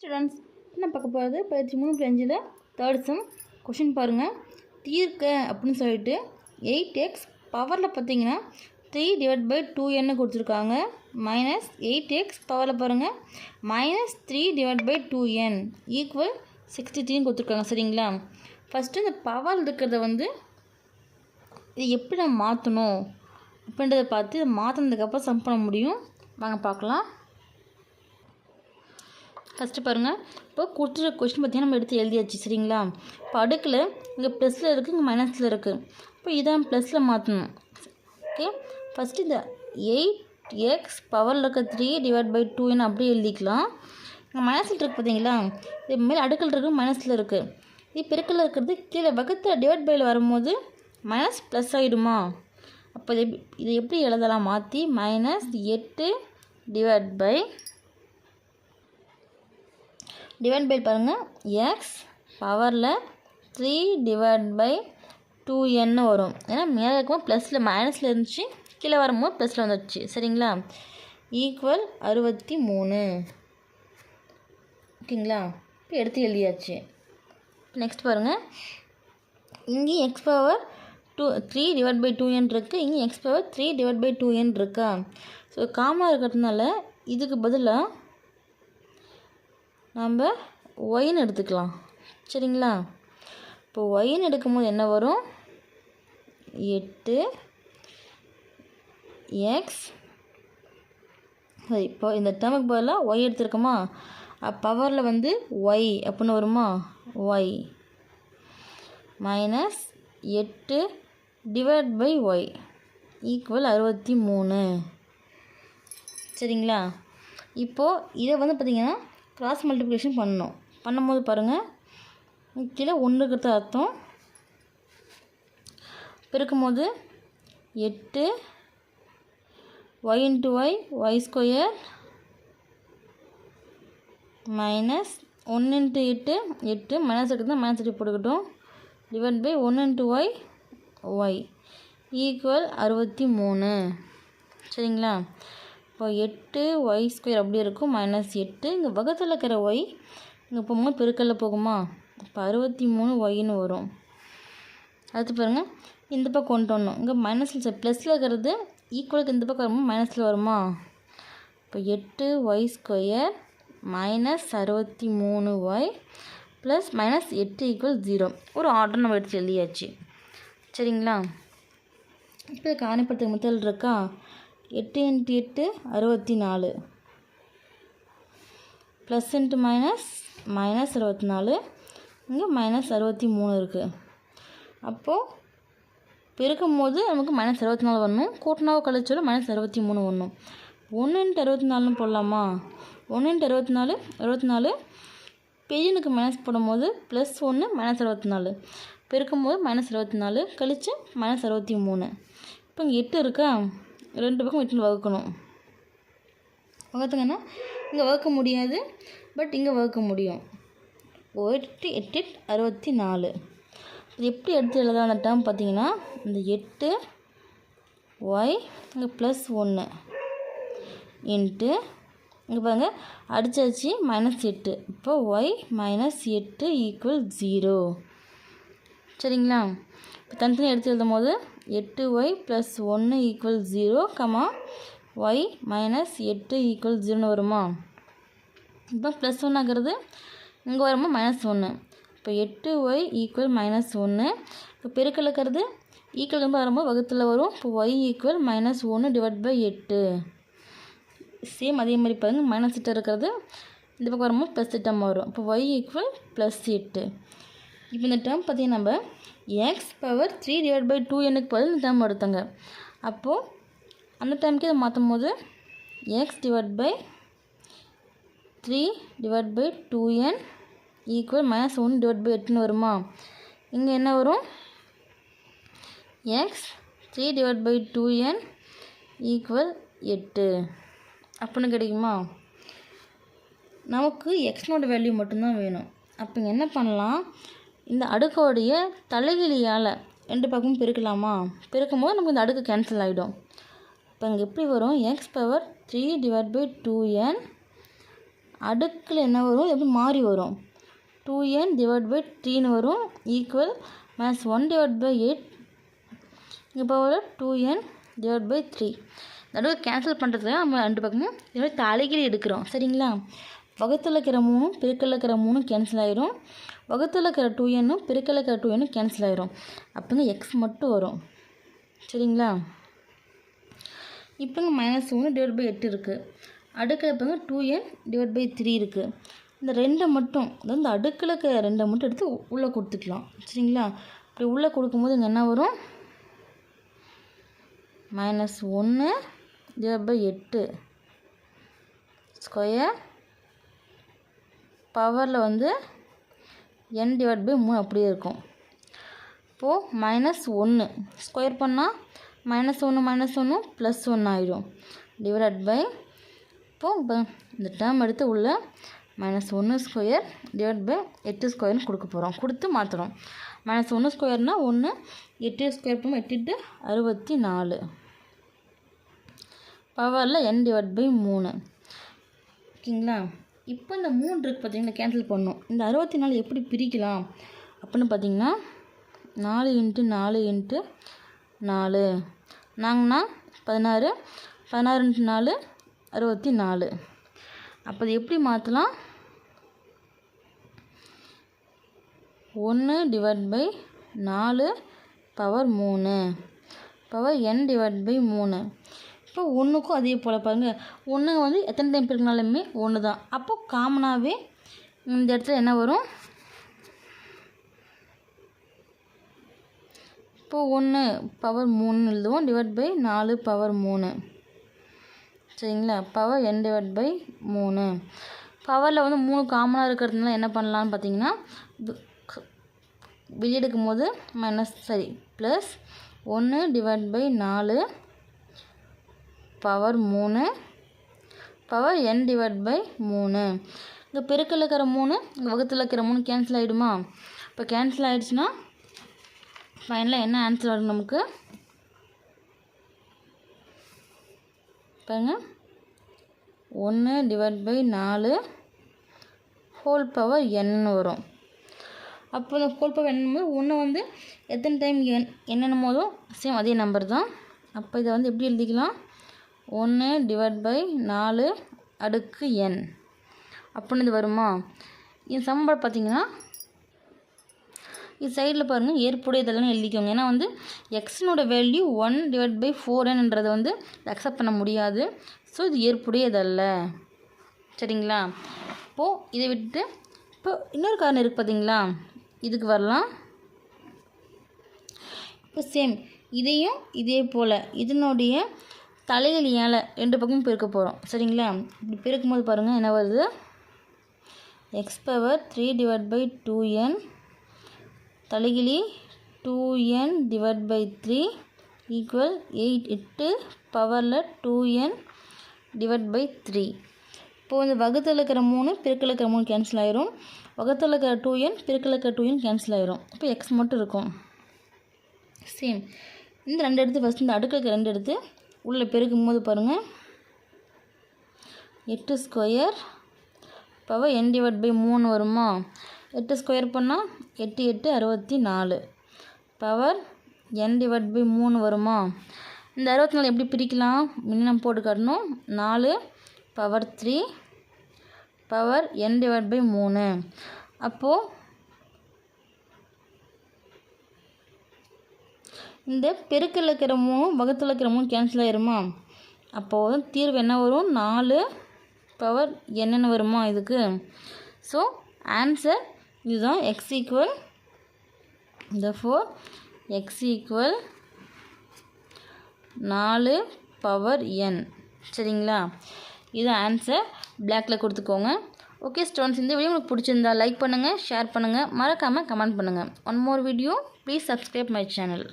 Students என்ன பார்க்க போகிறது பயிற்சி மூணு புள்ளி தேர்ட் சம் கொஷின் பாருங்கள் தீர்க்க அப்படின்னு சொல்லிட்டு எயிட் எக்ஸ் பவரில் பார்த்தீங்கன்னா த்ரீ டிவைட் பை டூ என்ன கொடுத்துருக்காங்க. மைனஸ் எயிட் எக்ஸ் பவரில் பாருங்கள் minus three divide by two n equal sixty த்ரீன்னு கொடுத்துருக்காங்க. சரிங்களா? ஃபஸ்ட்டு இந்த பவர் இருக்கிறத வந்து இது எப்படி நம்ம மாற்றணும் அப்படின்றத பார்த்து இதை மாற்றினதுக்கப்புறம் சம் பண்ண முடியும். வாங்க பார்க்கலாம். ஃபஸ்ட்டு பாருங்கள் இப்போ கொடுத்துருக்க கொஸ்டின் பார்த்தீங்கன்னா நம்ம எடுத்து எழுதியாச்சு சரிங்களா? இப்போ அடுக்கில் இங்கே ப்ளஸில் இருக்குது இங்கே மைனஸில் இருக்குது இப்போ இதான் ப்ளஸில் மாற்றணும் ஓகே ஃபஸ்ட்டு இந்த எயிட் எக்ஸ் பவரில் இருக்க த்ரீ டிவைட் பை டூன்னு அப்படியே எழுதிக்கலாம். இங்கே மைனஸில் இருக்குது பார்த்தீங்களா இது மேலே அடுக்கில் இருக்குது மைனஸில் இருக்குது இது பெருக்கில் இருக்கிறது கீழே பக்கத்தில் டிவைட் பையில் வரும்போது மைனஸ் ப்ளஸ் ஆகிடுமா அப்போ இதை எப்படி- இதை எப்படி எழுதலாம்? மாற்றி மைனஸ் எட்டு டிவைட் பை டிவைட் பை பாருங்கள் எக்ஸ் பவரில் த்ரீ டிவைட் பை டூ என்னு வரும். ஏன்னா மேலே இருக்கும்போது ப்ளஸில் மைனஸில் இருந்துச்சு கீழே வரும்போது ப்ளஸில் வந்துடுச்சு சரிங்களா? ஈக்குவல் அறுபத்தி மூணு ஓகேங்களா? இப்போ எடுத்து எழுதியாச்சு. நெக்ஸ்ட் பாருங்கள் இங்கேயும் x power two three divide by two n இருக்குது இங்கேயும் x power three divide by two n இருக்கா? ஸோ காமாக இருக்கிறதுனால இதுக்கு பதிலாக நம்ம ஒயின்னு எடுத்துக்கலாம். சரிங்களா? இப்போ ஒயின் எடுக்கும்போது என்ன வரும்? எட்டு எக்ஸ் சரி இப்போ இந்த டேர்முக்கு பதிலாக ஒய் எடுத்துருக்கோமா? பவரில் வந்து ஒய் அப்படின்னு வருமா? ஒய் மைனஸ் எட்டு டிவைட் பை ஒய் ஈக்குவல் அறுபத்தி மூணு. சரிங்களா? இப்போது இதை வந்து பார்த்திங்கன்னா க்ராஸ் மல்டிப்ளிகேஷன் பண்ணணும். பண்ணும்போது பாருங்கள் கீழே ஒன்றுக்கிறது அர்த்தம். பெருக்கும்போது எட்டு y into y y square minus ஒன்று இன்ட்டு எட்டு எட்டு மைனஸ் எடுத்து மைனஸ் எட்டு போட்டுக்கிட்டோம். டிவைட் பை ஒன்று இன்ட்டு ஒய் ஒய் ஈக்குவல் அறுபத்தி மூணு. சரிங்களா? இப்போ எட்டு ஒய் ஸ்கொயர் அப்படி இருக்கும் மைனஸ் எட்டு. இங்கே பக்கத்தில் இருக்கிற ஒய் இங்கே போகும்போது பெருக்கல்ல போகுமா? இப்போ அறுபத்தி மூணு ஒய்ன்னு வரும். அடுத்து பாருங்கள் இந்த பக்கம் கொண்டு வரணும். இங்கே மைனஸில் ப்ளஸில் இருக்கிறது ஈக்குவலுக்கு இந்த பக்கம் வரும்போது மைனஸில் வருமா? இப்போ எட்டு ஒய் ஸ்கொயர் மைனஸ் அறுபத்தி மூணு ஒய் ப்ளஸ் மைனஸ் எட்டு ஈக்குவல் ஜீரோ ஒரு ஆர்டர் நம்ம எடுத்து எழுதியாச்சு. சரிங்களா? இப்போ காணிப்படத்துக்கு முதல் இருக்கா? எட்டு இன்ட்டு எட்டு அறுபத்தி நாலு. ப்ளஸ் இன்ட்டு மைனஸ் மைனஸ் அறுபத்தி நாலு. இங்கே மைனஸ் அறுபத்தி மூணு இருக்குது அப்போது பெருக்கும் போது நமக்கு மைனஸ் அறுபத்தி நாலு வரணும். கூட்டினாவை கழிச்சோட மைனஸ் அறுபத்தி மூணு வரணும். ஒன்று இன்ட்டு அறுபத்தி நாலுன்னு போடலாமா? ஒன்று இன்ட்டு அறுபத்தி நாலு அறுபத்தி நாலு. பெரியனுக்கு மைனஸ் போடும்போது ப்ளஸ் ஒன்று மைனஸ் அறுபத்தி நாலு. பெருக்கும் போது மைனஸ் அறுபத்தி நாலு கழிச்சு மைனஸ் அறுபத்தி மூணு. இப்போ இங்கே எட்டு இருக்கா? ரெண்டு பக்கம் எட்டு வகுக்கணும். வகுத்துங்கன்னா இங்கே வகுக்க முடியாது பட் இங்கே வகுக்க முடியும். எட்டு எட்டு அறுபத்தி நாலு. இது எப்படி எடுத்து எழுதலாம் அந்த டேர்ம் பார்த்தீங்கன்னா இந்த எட்டு ஒய் இங்கே ப்ளஸ் ஒன்று இன்ட்டு இங்கே பாருங்கள் அடித்தாச்சு மைனஸ் எட்டு. இப்போ ஒய் மைனஸ் எட்டு ஈக்குவல் ஜீரோ சரிங்களா? இப்போ தனித்தனி எடுத்து எழுதும் போது எட்டு ஒய் ப்ளஸ் ஒன்று equal zero comma y minus எட்டு ஈக்குவல் ஜீரோன்னு வருமா? இப்போ ப்ளஸ் ஒன் ஆகிறது இங்கே வருமா? மைனஸ் ஒன்று இப்போ எட்டு ஒய் ஈக்குவல் மைனஸ் ஒன்று இப்போ பெருக்கல் இருக்கிறது ஈக்குவல் ரொம்ப வரும்போது வகுத்தில் வரும். இப்போ ஒய் ஈக்குவல் மைனஸ் ஒன்று டிவைட் பை எட்டு. சேம் அதே மாதிரி பாருங்க மைனஸ் எட்டு இருக்கிறது. இந்த பக்கம் வரும்போது ப்ளஸ் திட்டம் வரும் இப்போ ஒய் ஈக்குவல் ப்ளஸ் எட்டு. இப்போ இந்த டேர்ம் பார்த்தீங்கன்னா நம்ம x power three divide by two எனக்கு பதில் இந்த டேர்ம் எடுத்தாங்க அப்போது அந்த டைமுக்கு இதை மாற்றும் போது x divide by three divide by two n equal minus one divide by எட்டுன்னு வருமா? இங்கே என்ன வரும்? X three divide by two n equal எட்டு அப்படின்னு கிடைக்குமா? நமக்கு எக்ஸ்னோட வேல்யூ மட்டும்தான் வேணும். அப்போ இங்கே என்ன பண்ணலாம்? இந்த அடுக்கோடைய தலைகிழியால் ரெண்டு பக்கமும் பிரிக்கலாமா? பிரிக்கும் போது நமக்கு இந்த அடுக்கு கேன்சல் ஆகிடும் இப்போ இங்கே எப்படி வரும்? X power three divide by two n அடுக்கில் என்ன வரும்? எப்படி மாறி வரும்? டூ என் டிவைட் பை த்ரீன்னு வரும். Equal minus one divide by eight இங்கே power two n divide by three நடுவில் கேன்சல் பண்ணுறதுக்கு நம்ம ரெண்டு பக்கமும் இதுமாதிரி தலைகீழ் எடுக்கிறோம். சரிங்களா? வகுத்தில் இருக்கிற மூணும் பெருக்கல்ல இருக்கிற மூணும் கேன்சல் ஆயிரும். வகுத்தில் இருக்கிற டூ என்னும் பெருக்கல்ல இருக்கிற டூ என்னும் கேன்சல் ஆயிரும். அப்போங்க எக்ஸ் மட்டும் வரும். சரிங்களா? இப்போங்க மைனஸ் ஒன்று டிவைட் பை எட்டு இருக்குது அடுக்கில் இப்போங்க two n divide by three இருக்குது இந்த ரெண்டை மட்டும் அதாவது இந்த அடுக்கில் இருக்கிற ரெண்டை மட்டும் எடுத்து உள்ளே கொடுத்துக்கலாம். சரிங்களா? இப்படி உள்ளே கொடுக்கும்போது இங்கே என்ன வரும்? மைனஸ் ஒன்று டிவைட் பை எட்டு ஸ்கொயர் பவரில் வந்து n டிவைட் பை மூணு அப்படியே இருக்கும். இப்போது மைனஸ் ஒன்று ஸ்கொயர் பண்ணால் மைனஸ் ஒன்று மைனஸ் ஒன்று ப்ளஸ் ஒன்று ஆகிடும் டிவைட் பை இப்போது இப்போ இந்த டேர்ம் எடுத்து உள்ள மைனஸ் ஒன்று ஸ்கொயர் டிவைட் பை எட்டு ஸ்கொயர்னு கொடுக்க போகிறோம் கொடுத்து மாற்றுறோம் மைனஸ் ஒன்று ஸ்கொயர்னால் ஒன்று எட்டு ஸ்கொயர் பண்ணும் எட்டு எட்டு அறுபத்தி நாலு பவரில் என் டிவைட் பை மூணு. ஓகேங்களா? இப்போ இந்த மூணு இருக்குது பார்த்தீங்கன்னா கேன்சல் பண்ணணும் இந்த அறுபத்தி நாலு எப்படி பிரிக்கலாம்? அப்படின்னு பார்த்தீங்கன்னா நாலு இன்ட்டு நாலு இன்ட்டு நாலு. நாங்கன்னா பதினாறு. பதினாறு இன்ட்டு நாலு அறுபத்தி நாலு. அப்போ அது எப்படி மாற்றலாம் ஒன்று டிவைட் பை நாலு பவர் மூணு. பவர் என் டிவைட் பை மூணு. இப்போ ஒன்றுக்கும் அதே போல் பாருங்கள் ஒன்று வந்து எத்தனை டைம் பிரிக்கினாலுமே ஒன்று தான் அப்போ காமனாகவே இந்த இடத்துல என்ன வரும்? இப்போ ஒன்று பவர் மூணு எழுதுவோம். டிவைட் பை நாலு பவர் மூணு. சரிங்களா? பவர் என் டிவைட் பை மூணு. பவரில் வந்து மூணு காமனாக இருக்கிறதுனால என்ன பண்ணலான்னு பார்த்தீங்கன்னா வெளியெடுக்கும் போது மைனஸ் சரி ப்ளஸ் ஒன்று டிவைட் பை நாலு பவர் மூணு. பவர் என் டிவைட் பை மூணு. இங்கே பெருக்கில் இருக்கிற மூணு இங்கே வகுத்தில் இருக்கிற மூணு கேன்சல் ஆகிடுமா இப்போ கேன்சல் ஆகிடுச்சுன்னா ஃபைனலாக என்ன ஆன்சர் வரும் நமக்கு? பாருங்க. ஒன்று டிவைட் பை நாலு ஹோல் பவர் n வரும். அப்போ இந்த ஹோல் பவர் என்னும்போது ஒன்று வந்து எத்தனை டைம் என் என்னென்னும் போதும் சேம் அதே நம்பர் தான். அப்போ இதை வந்து எப்படி எழுதிக்கலாம்? ஒன்று டிவைட் பை நாலு அடுக்கு என் அப்படின்னு இது வருமா? இந்த சமன்பாடு பார்த்தீங்கன்னா இது சைடில் பாருங்கள் ஏற்புடையதெல்லாம் எழுதிக்கோங்க. ஏன்னா வந்து எக்ஸினோட value one divide by four என்னன்றதை வந்து அக்செப்ட் பண்ண முடியாது. ஸோ இது ஏற்புடையதல்ல சரிங்களா? இப்போது இதை விட்டுட்டு இப்போ இன்னொரு காரணம் இருக்குது பார்த்தீங்களா இதுக்கு வரலாம். இப்போ சேம் இதையும் இதே போல். இதனுடைய தலையில் ஏழை ரெண்டு பக்கமும் பெருக்க போகிறோம் சரிங்களா? இப்படி பெருக்கும்போது பாருங்கள் என்ன வருது? X power three divide by two n தலைகிலி two n divide by three equal eight எட்டு பவரில் two n divide by three இப்போது இந்த வகுத்தில் இருக்கிற மூணு பெருக்கில் இருக்கிற மூணு கேன்சல் ஆயிரும். வகுத்தில் இருக்கிற டூ என் பெருக்கில் இருக்கிற டூ என் கேன்சல் ஆயிரும். இப்போ எக்ஸ் மட்டும் இருக்கும். சேம் இந்த ரெண்டு எடுத்து ஃபஸ்ட் இந்த அடுக்கில் ரெண்டு எடுத்து உள்ளே பெருக்கும் போது பாருங்கள் எட்டு square power n divide by மூணு வருமா? எட்டு ஸ்கொயர் பண்ணால் எட்டு எட்டு அறுபத்தி நாலு. பவர் என் டிவைட் பை மூணு வருமா? இந்த அறுபத்தி நாலு எப்படி பிரிக்கலாம்? மினிமம் போட்டு காட்டணும். நாலு power three power n divide by மூணு. அப்போது இந்த பெருக்கில் இருக்கிற மூணு இருக்கிற மூணு கேன்சல் ஆயிருமா? அப்போது தீர்வு என்ன வரும்? நாலு பவர் என்னென்ன வருமா இதுக்கு? ஸோ ஆன்சர் இதுதான் எக்ஸ் ஈக்குவல் இந்த ஃபோர் எக்ஸ் ஈக்குவல் நாலு பவர் என் சரிங்களா? இது ஆன்சர் பிளாக்ல கொடுத்துக்கோங்க. ஓகே ஸ்டூடெண்ட்ஸ் இந்த வீடியோ உங்களுக்கு பிடிச்சிருந்தா லைக் பண்ணுங்கள் ஷேர் பண்ணுங்கள் மறக்காமல் கமெண்ட் பண்ணுங்கள் one more video please subscribe my channel